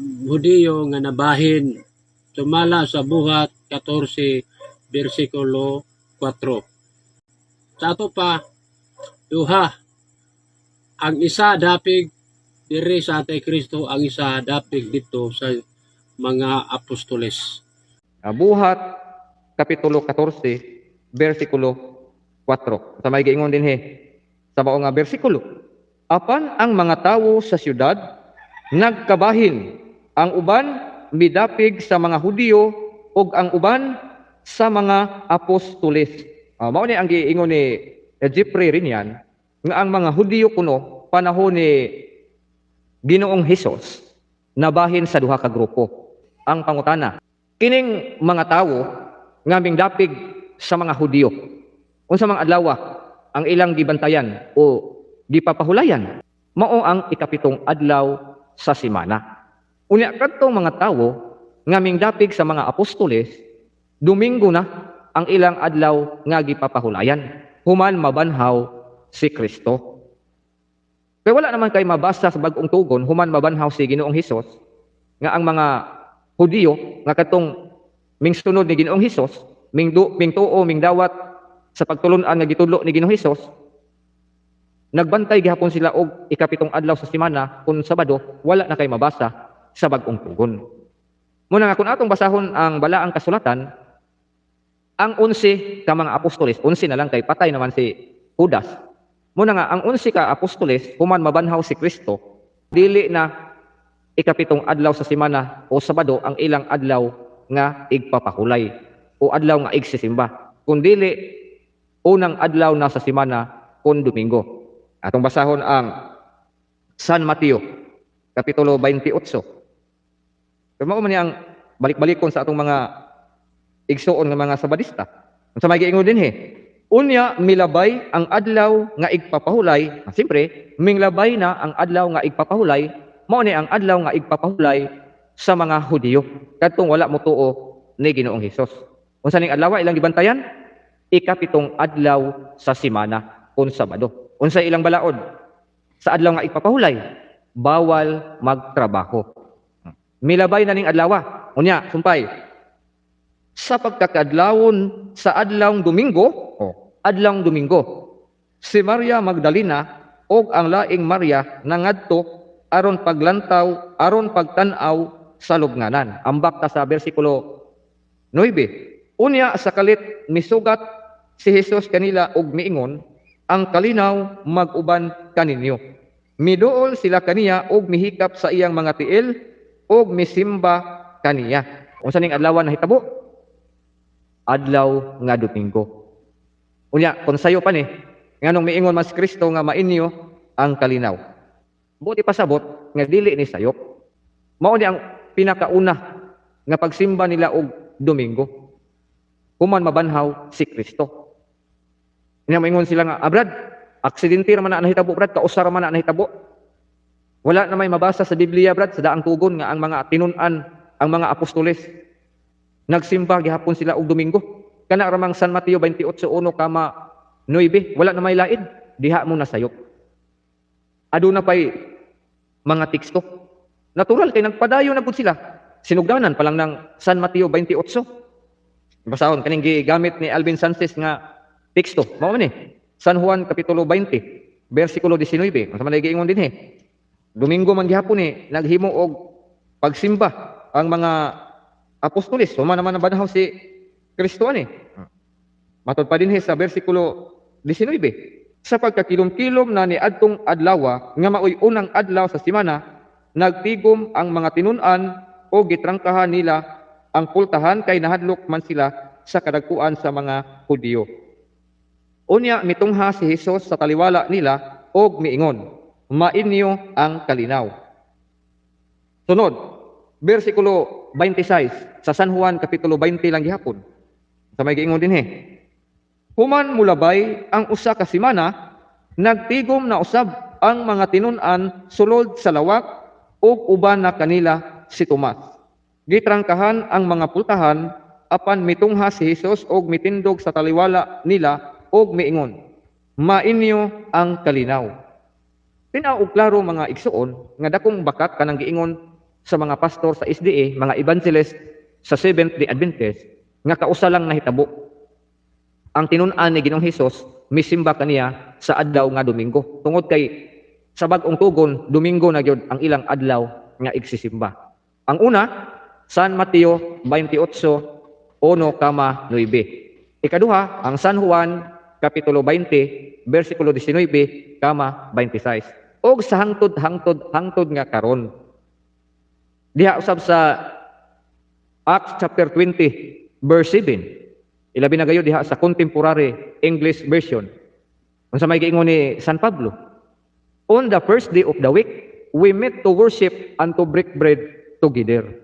Hudiyo nga nabahin sumala sa buhat 14 bersikulo 4. Sa ato pa duha ang isa dapig diri sa Antay Kristo ang isa dapig dito sa mga apostoles. Buhat, Kapitulo 14, versikulo 4. Sa may giingon din he, sa bao nga bersikulo. Apan ang mga tawo sa syudad, nagkabahin, ang uban midapig sa mga Hudiyo, ug ang uban sa mga apostoles. Ah, mao ni ang giingon ni Jeffrey rin nga ang mga Hudiyo kuno, panahon ni Ginoong Hesus, nabahin sa duha ka grupo. Ang pangutana, kining mga tawo nga dapig sa mga Hudiyo. Unsa mga adlaw ang ilang gibantayan o gipapahulayan mao ang ikapitong adlaw sa semana. Unya kadtong mga tawo nga dapig sa mga apostoles, Domingo na ang ilang adlaw nga gipapahulayan human mabanhaw si Kristo. Kaya wala naman kay mabasa sa bagong tugon human mabanhaw si Ginoong Hesus nga ang mga Hudiyo nga katong mingsunod ni Ginoong Hesus, ming du, ming tuo, ming dawat sa pagtulunan nga gitudlo ni Ginoong Hesus, nagbantay gihapon sila og ikapitong adlaw sa semana kun Sabado wala na kay mabasa sa bagong tugon. Muna nga kung atong basahon ang balaang kasulatan, ang unsi ka mga apostoles, unsi na lang kay patay naman si Judas. Muna nga ang unsi ka apostoles, human mabanhaw si Kristo, dili na ikapitong adlaw sa semana o Sabado ang ilang adlaw nga igpapahulay o adlaw nga igsisimba. Kung dili unang adlaw na sa semana kun Domingo. Atong basahon ang San Mateo kapitulo 28. Kaya mao man ni ang balik-balikon sa atong mga igsuon nga mga sabadista. Unsa may giingon din he? Unya milabay ang adlaw nga igpapahulay, ah, siyempre minglabay na ang adlaw nga igpapahulay, mao ni ang adlaw nga igpapahulay sa mga Hudiyo. Kadtong wala mo tuo ni Ginoong Hesus. Unsa ning adlaw ilang gibantayan? Ikapitong adlaw sa semana kun Sabado. Unsa ilang balaod? Sa adlaw nga igpapahulay, bawal magtrabaho. Milabay na ning adlaw. Unya, sumpay, sa pagkakadlawon sa adlawng Domingo, oh, adlawng Domingo, si Maria Magdalena o ang laing Maria nangadto aron paglantaw, aron pagtanaw sa lubnganan. Ambak ta sa bersikulo 9. Unya sa kalit misugat si Jesus kanila og miingon, ang kalinaw maguban kaninyo. Miduol sila kaniya og mihikap sa iyang mga tiil og misimba kaniya. Unsa ning adlaw na hitabo? adlaw nga Domingo. Unya, kung sayo pa ni, nganong miingon mas Kristo nga mainyo ang kalinaw. Buti pasabot nga dili ni sayo. Mao ni ang pinakauna nga pagsimba nila og Domingo. Human mabanhaw si Kristo. Nya moingon sila nga, "Abrad, aksidente man na nahitabo, brad, kausar man na nahitabo." Wala na may mabasa sa Biblia, brad, sa daang tugon nga ang mga tinun-an, ang mga apostoles Nagsimba gihapon sila og Domingo. Kana ramang San Mateo 28:1 kama 9, wala na may laid, diha mo na sayop. Aduna pay mga teksto. Natural kay nagpadayo na pud sila. Sinugdanan pa lang ng San Mateo 28. Basahon kaning gigamit ni Alvin Sanchez nga teksto. Mao ni San Juan kapitulo 20, bersikulo 19. Unsa man giingon din he? Domingo man gihapon ni naghimo og pagsimba ang mga apostoles, suma naman ang banhaw si Kristo ani. Matod pa din sa bersikulo 19. Sa pagkakilom-kilom na ni adtong adlaw nga maoy unang adlaw sa semana, nagtigom ang mga tinunan o gitrangkahan nila ang pultahan kay nahadlok man sila sa kadagkuan sa mga Hudiyo. Unya mitungha si Hesus sa taliwala nila og miingon, mainyo ang kalinaw. Sunod, bersikulo 26 sa San Juan kapitulo 20 lang gihapon. Sa may giingon din he. Human mulabay ang usa ka semana nagtigom na usab ang mga tinun-an sulod sa lawak ug uban na kanila si Tomas. Gitrangkahan ang mga pultahan apan mitungha si Hesus og mitindog sa taliwala nila og miingon, mainyo ang kalinaw. Tinaw og klaro mga igsuon nga dakong bakat kanang giingon sa mga pastor sa SDA, mga evangelist sa Seventh-day Adventist, nga kausa lang nahitabo. Ang tinun-an ni Ginoong Hesus, misimba kaniya sa adlaw nga Domingo. Tungod kay sa bag-ong tugon, Domingo na gyud ang ilang adlaw nga igsisimba. Ang una, San Mateo 28, 1, kama 9. Ikaduha, ang San Juan Kapitulo 20, versikulo 19, kama 26. Og sa hangtod-hangtod hangtod nga karon. Diha usab sa Acts chapter 20, verse 7. Ilabi na gayo diha sa contemporary English version. Unsa may giingon ni San Pablo? On the first day of the week, we met to worship and to break bread together.